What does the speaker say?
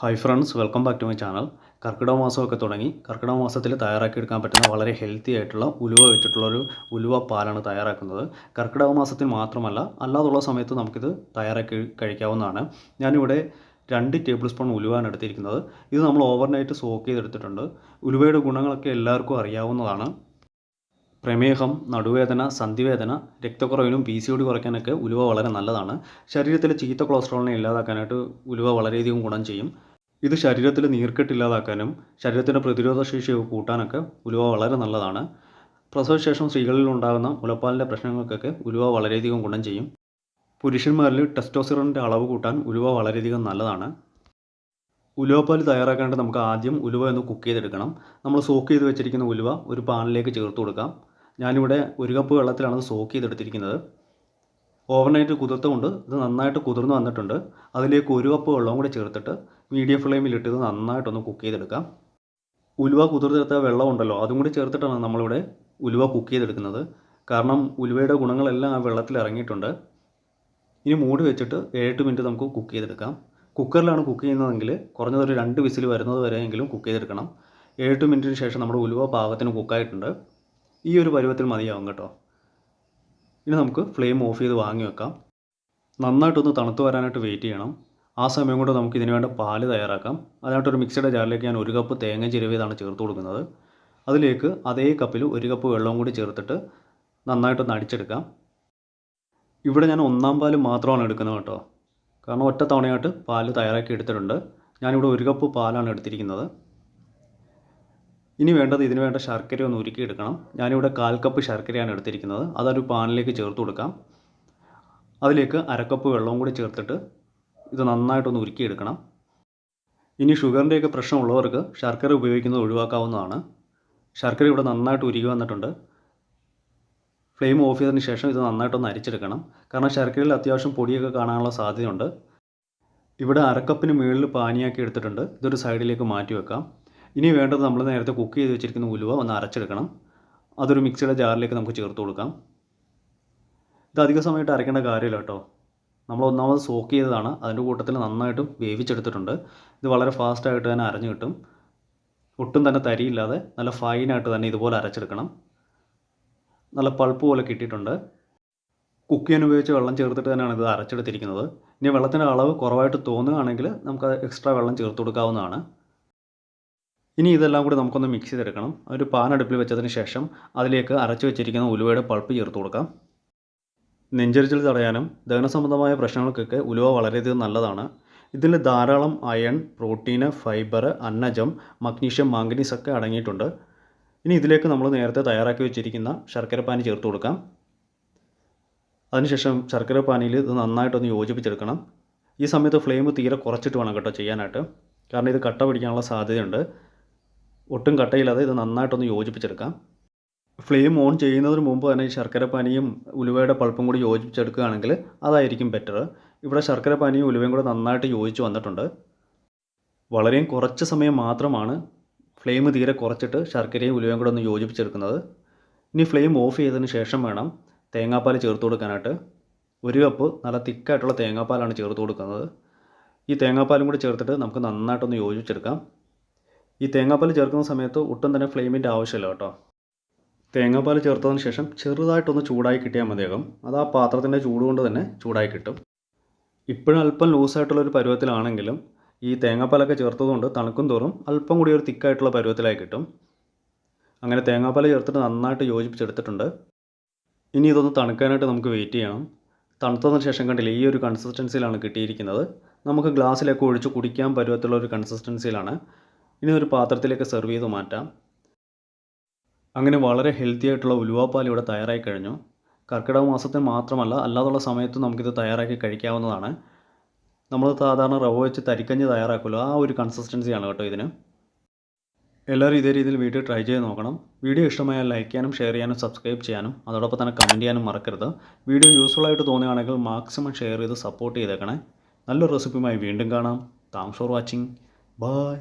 Hi friends welcome back to my channel Karkidaka മാസമൊക്കെ തുടങ്ങി. കർക്കിടക മാസത്തിൽ തയ്യാറാക്കിയെടുക്കാൻ പറ്റുന്ന വളരെ ഹെൽത്തി ആയിട്ടുള്ള ഉലുവ വെച്ചിട്ടുള്ളൊരു ഉലുവ പാലാണ് തയ്യാറാക്കുന്നത്. കർക്കിടക മാസത്തിൽ മാത്രമല്ല അല്ലാതുള്ള സമയത്ത് നമുക്കിത് തയ്യാറാക്കി കഴിക്കാവുന്നതാണ്. ഞാനിവിടെ രണ്ട് ടേബിൾ സ്പൂൺ ഉലുവാണ് എടുത്തിരിക്കുന്നത്. ഇത് നമ്മൾ ഓവർനൈറ്റ് സോക്ക് ചെയ്തെടുത്തിട്ടുണ്ട്. ഉലുവയുടെ ഗുണങ്ങളൊക്കെ എല്ലാവർക്കും അറിയാവുന്നതാണ്. പ്രമേഹം നടുവേദന സന്ധിവേദന രക്തക്കുറവിനും പി സി ഒടി കുറയ്ക്കാനൊക്കെ ഉലുവ വളരെ നല്ലതാണ്. ശരീരത്തിലെ ചീത്ത കൊളസ്ട്രോളിനെ ഇല്ലാതാക്കാനായിട്ട് ഉലുവ വളരെയധികം ഗുണം ചെയ്യും. ഇത് ശരീരത്തിൽ നീർക്കെട്ട് ഇല്ലാതാക്കാനും ശരീരത്തിന്റെ പ്രതിരോധ ശേഷി കൂട്ടാനൊക്കെ ഉലുവ വളരെ നല്ലതാണ്. പ്രസവശേഷം സ്ത്രീകളിൽ ഉണ്ടാകുന്ന മുലപ്പാലിന്റെ പ്രശ്നങ്ങൾക്കൊക്കെ ഉലുവ വളരെയധികം ഗുണം ചെയ്യും. പുരുഷന്മാരിൽ ടെസ്റ്റോസിറോണിന്റെ അളവ് കൂട്ടാൻ ഉലുവ വളരെയധികം നല്ലതാണ്. ഉലുവപ്പാൽ തയ്യാറാക്കാനായിട്ട് നമുക്ക് ആദ്യം ഉലുവ ഒന്ന് കുക്ക് ചെയ്തെടുക്കണം. നമ്മൾ സോക്ക് ചെയ്ത് വെച്ചിരിക്കുന്ന ഉലുവ ഒരു പാനിലേക്ക് ചേർത്ത് കൊടുക്കാം. ഞാനിവിടെ ഒരു കപ്പ് വെള്ളത്തിലാണ് സോക്ക് ചെയ്തെടുത്തിരിക്കുന്നത്. ഓവർനൈറ്റ് കുതിർത്തുകൊണ്ട് ഇത് നന്നായിട്ട് കുതിർന്ന് വന്നിട്ടുണ്ട്. അതിലേക്ക് ഒരു കപ്പ് വെള്ളവും കൂടി ചേർത്തിട്ട് മീഡിയം ഫ്ലെയിമിലിട്ട് ഇത് നന്നായിട്ടൊന്ന് കുക്ക് ചെയ്തെടുക്കാം. ഉലുവ കുതിർത്തെടുത്ത വെള്ളമുണ്ടല്ലോ അതും കൂടി ചേർത്തിട്ടാണ് നമ്മളിവിടെ ഉലുവ കുക്ക് ചെയ്തെടുക്കുന്നത്. കാരണം ഉലുവയുടെ ഗുണങ്ങളെല്ലാം ആ വെള്ളത്തിൽ ഇറങ്ങിയിട്ടുണ്ട്. ഇനി മൂടി വെച്ചിട്ട് ഏഴെട്ട് മിനിറ്റ് നമുക്ക് കുക്ക് ചെയ്തെടുക്കാം. കുക്കറിലാണ് കുക്ക് ചെയ്യുന്നതെങ്കിൽ കുറഞ്ഞതൊരു രണ്ട് വിസിൽ വരുന്നത് വരെയെങ്കിലും കുക്ക് ചെയ്തെടുക്കണം. ഏഴെട്ട് മിനിറ്റിന് ശേഷം നമ്മുടെ ഉലുവ പാകത്തിന് കുക്കായിട്ടുണ്ട്. ഈ ഒരു പരുവത്തിൽ മതിയാവും കേട്ടോ. ഇനി നമുക്ക് ഫ്ലെയിം ഓഫ് ചെയ്ത് വാങ്ങി വെക്കാം. നന്നായിട്ടൊന്ന് തണുത്ത് വരാനായിട്ട് വെയിറ്റ് ചെയ്യണം. ആ സമയം കൊണ്ട് നമുക്ക് ഇതിന് വേണ്ട പാൽ തയ്യാറാക്കാം. അതിനായിട്ട് ഒരു മിക്സിയുടെ ജാറിലേക്ക് ഞാൻ ഒരു കപ്പ് തേങ്ങ ചിരവിയതാണ് ചേർത്ത് കൊടുക്കുന്നത്. അതിലേക്ക് അതേ കപ്പിൽ ഒരു കപ്പ് വെള്ളവും കൂടി ചേർത്തിട്ട് നന്നായിട്ടൊന്ന് അടിച്ചെടുക്കാം. ഇവിടെ ഞാൻ ഒന്നാം പാൽ മാത്രമാണ് എടുക്കുന്നത് കേട്ടോ. കാരണം ഒറ്റ തവണയായിട്ട് പാൽ തയ്യാറാക്കി എടുത്തിട്ടുണ്ട്. ഞാനിവിടെ ഒരു കപ്പ് പാലാണ് എടുത്തിരിക്കുന്നത്. ഇനി വേണ്ടത് ഇതിന് വേണ്ട ശർക്കര ഒന്ന് ഉരുക്കി എടുക്കണം. ഞാനിവിടെ കാൽ കപ്പ് ശർക്കരയാണ് എടുത്തിരിക്കുന്നത്. അതൊരു പാനിലേക്ക് ചേർത്ത് കൊടുക്കാം. അതിലേക്ക് അരക്കപ്പ് വെള്ളവും കൂടി ചേർത്തിട്ട് ഇത് നന്നായിട്ടൊന്ന് ഉരുക്കിയെടുക്കണം ഇനി ഷുഗറിന്റെയൊക്കെ പ്രശ്നമുള്ളവർക്ക് ശർക്കര ഉപയോഗിക്കുന്നത് ഒഴിവാക്കാവുന്നതാണ്. ശർക്കര ഇവിടെ നന്നായിട്ട് ഉരുകി വന്നിട്ടുണ്ട്. ഫ്ലെയിം ഓഫ് ചെയ്തതിന് ശേഷം ഇത് നന്നായിട്ടൊന്ന് അരിച്ചെടുക്കണം. കാരണം ശർക്കരയിൽ അത്യാവശ്യം പൊടിയൊക്കെ കാണാനുള്ള സാധ്യതയുണ്ട്. ഇവിടെ അരക്കപ്പിന് മുകളിൽ പാനിയാക്കി എടുത്തിട്ടുണ്ട്. ഇതൊരു സൈഡിലേക്ക് മാറ്റി വെക്കാം. ഇനി വേണ്ടത് നമ്മൾ നേരത്തെ കുക്ക് ചെയ്ത് വെച്ചിരിക്കുന്ന ഉലുവ ഒന്ന് അരച്ചെടുക്കണം. അതൊരു മിക്സിയുടെ ജാറിലേക്ക് നമുക്ക് ചേർത്ത് കൊടുക്കാം. ഇത് അധിക സമയത്ത് അരയ്ക്കേണ്ട കാര്യമില്ല കേട്ടോ. നമ്മൾ ഒന്നാമത് സോക്ക് ചെയ്തതാണ്. അതിന്റെ കൂട്ടത്തിൽ നന്നായിട്ട് വേവിച്ചെടുത്തിട്ടുണ്ട്. ഇത് വളരെ ഫാസ്റ്റായിട്ട് തന്നെ അരഞ്ഞു കിട്ടും. ഒട്ടും തന്നെ തരിയില്ലാതെ നല്ല ഫൈനായിട്ട് തന്നെ ഇതുപോലെ അരച്ചെടുക്കണം. നല്ല പൾപ്പ് പോലെ കിട്ടിയിട്ടുണ്ട്. കുക്ക് ചെയ്യാൻ ഉപയോഗിച്ച് വെള്ളം ചേർത്തിട്ട് തന്നെയാണ് ഇത് അരച്ചെടുത്തിരിക്കുന്നത്. ഇനി വെള്ളത്തിന്റെ അളവ് കുറവായിട്ട് തോന്നുകയാണെങ്കിൽ നമുക്ക് എക്സ്ട്രാ വെള്ളം ചേർത്ത് കൊടുക്കാവുന്നതാണ്. ഇനി ഇതെല്ലാം കൂടി നമുക്കൊന്ന് മിക്സ് ചെയ്തെടുക്കണം. ഒരു പാൻ അടുപ്പിൽ വെച്ചതിന് ശേഷം അതിലേക്ക് അരച്ചു വെച്ചിരിക്കുന്ന ഉലുവയുടെ പൾപ്പ് ചേർത്ത് കൊടുക്കാം. നെഞ്ചരിച്ചിൽ തടയാനും ദഹന സംബന്ധമായ പ്രശ്നങ്ങൾക്കൊക്കെ ഉലുവ വളരെയധികം നല്ലതാണ്. ഇതിൽ ധാരാളം അയൺ പ്രോട്ടീന് ഫൈബർ അന്നജം മഗ്നീഷ്യം മാംഗനീസ് ഒക്കെ അടങ്ങിയിട്ടുണ്ട്. ഇനി ഇതിലേക്ക് നമ്മൾ നേരത്തെ തയ്യാറാക്കി വെച്ചിരിക്കുന്ന ശർക്കര പാനി ചേർത്ത് കൊടുക്കാം. അതിനുശേഷം ശർക്കര പാനിയിൽ ഇത് നന്നായിട്ടൊന്ന് യോജിപ്പിച്ചെടുക്കണം. ഈ സമയത്ത് ഫ്ലെയിം തീരെ കുറച്ചിട്ട് വേണം കേട്ടോ ചെയ്യാനായിട്ട്. കാരണം ഇത് കട്ട പിടിക്കാനുള്ള സാധ്യതയുണ്ട്. ഒട്ടും കട്ടയില്ലാതെ ഇത് നന്നായിട്ടൊന്ന് യോജിപ്പിച്ചെടുക്കാം. ഫ്ലെയിം ഓൺ ചെയ്യുന്നതിന് മുമ്പ് തന്നെ ഈ ശർക്കര പനിയും ഉലുവയുടെ പൾപ്പും കൂടി യോജിപ്പിച്ചെടുക്കുകയാണെങ്കിൽ അതായിരിക്കും ബെറ്റർ ഇവിടെ ശർക്കര പനിയും ഉലുവയും കൂടെ നന്നായിട്ട് യോജിച്ച് വന്നിട്ടുണ്ട്. വളരെയും കുറച്ച് സമയം മാത്രമാണ് ഫ്ലെയിം തീരെ കുറച്ചിട്ട് ശർക്കരയും ഉലുവയും കൂടെ ഒന്ന് യോജിപ്പിച്ചെടുക്കുന്നത്. ഇനി ഫ്ലെയിം ഓഫ് ചെയ്തതിന് ശേഷം വേണം തേങ്ങാപ്പാൽ ചേർത്ത് കൊടുക്കാനായിട്ട്. ഒരു കപ്പ് നല്ല തിക്കായിട്ടുള്ള തേങ്ങാപ്പാലാണ് ചേർത്ത് കൊടുക്കുന്നത്. ഈ തേങ്ങാപ്പാലും കൂടി ചേർത്തിട്ട് നമുക്ക് നന്നായിട്ടൊന്ന് യോജിപ്പിച്ചെടുക്കാം. ഈ തേങ്ങാപ്പാൽ ചേർക്കുന്ന സമയത്ത് ഒട്ടും തന്നെ ഫ്ലെയിമിന്റെ ആവശ്യമില്ല കേട്ടോ. തേങ്ങാപ്പാൽ ചേർത്തതിന് ശേഷം ചെറുതായിട്ടൊന്ന് ചൂടായി കിട്ടിയാൽ മതിയാകും അത് ആ പാത്രത്തിന്റെ ചൂട് കൊണ്ട് തന്നെ ചൂടായി കിട്ടും. ഇപ്പോഴും അല്പം ലൂസായിട്ടുള്ളൊരു പരുവത്തിലാണെങ്കിലും ഈ തേങ്ങാപ്പാലൊക്കെ ചേർത്തതുകൊണ്ട് തണുക്കും തോറും അല്പം കൂടി ഒരു തിക്കായിട്ടുള്ള പരുവത്തിലായി കിട്ടും. അങ്ങനെ തേങ്ങാപ്പാൽ ചേർത്തിട്ട് നന്നായിട്ട് യോജിപ്പിച്ചെടുത്തിട്ടുണ്ട്. ഇനി ഇതൊന്ന് തണുക്കാനായിട്ട് നമുക്ക് വെയിറ്റ് ചെയ്യണം. തണുത്തതിന് ശേഷം കണ്ടില്ല ഈ ഒരു കൺസിസ്റ്റൻസിയിലാണ് കിട്ടിയിരിക്കുന്നത്. നമുക്ക് ഗ്ലാസ്സിലൊക്കെ ഒഴിച്ച് കുടിക്കാൻ പരുവത്തുള്ള ഒരു കൺസിസ്റ്റൻസിയിലാണ് ഇനി ഒരു പാത്രത്തിലേക്ക് സെർവ് ചെയ്ത് മാറ്റാം. അങ്ങനെ വളരെ ഹെൽത്തി ആയിട്ടുള്ള ഉലുവാപ്പാൽ ഇവിടെ തയ്യാറായി കഴിഞ്ഞു. കർക്കിടക മാസത്തിൽ മാത്രമല്ല അല്ലാതുള്ള സമയത്തും നമുക്കിത് തയ്യാറാക്കി കഴിക്കാവുന്നതാണ്. നമ്മൾ സാധാരണ റവ വെച്ച് തരിക്കഞ്ഞ് തയ്യാറാക്കുമല്ലോ. ആ ഒരു കൺസിസ്റ്റൻസിയാണ് കേട്ടോ ഇതിന്. എല്ലാവരും ഇതേ രീതിയിൽ വീട്ടിൽ ട്രൈ ചെയ്ത് നോക്കണം. വീഡിയോ ഇഷ്ടമായാൽ ലൈക്ക് ചെയ്യാനും ഷെയർ ചെയ്യാനും സബ്സ്ക്രൈബ് ചെയ്യാനും അതോടൊപ്പം തന്നെ കമന്റ് ചെയ്യാനും മറക്കരുത്. വീഡിയോ യൂസ്ഫുൾ ആയിട്ട് തോന്നുകയാണെങ്കിൽ മാക്സിമം ഷെയർ ചെയ്ത് സപ്പോർട്ട് ചെയ്തേക്കണേ. നല്ലൊരു റെസിപ്പിയുമായി വീണ്ടും കാണാം. Thanks for watching bye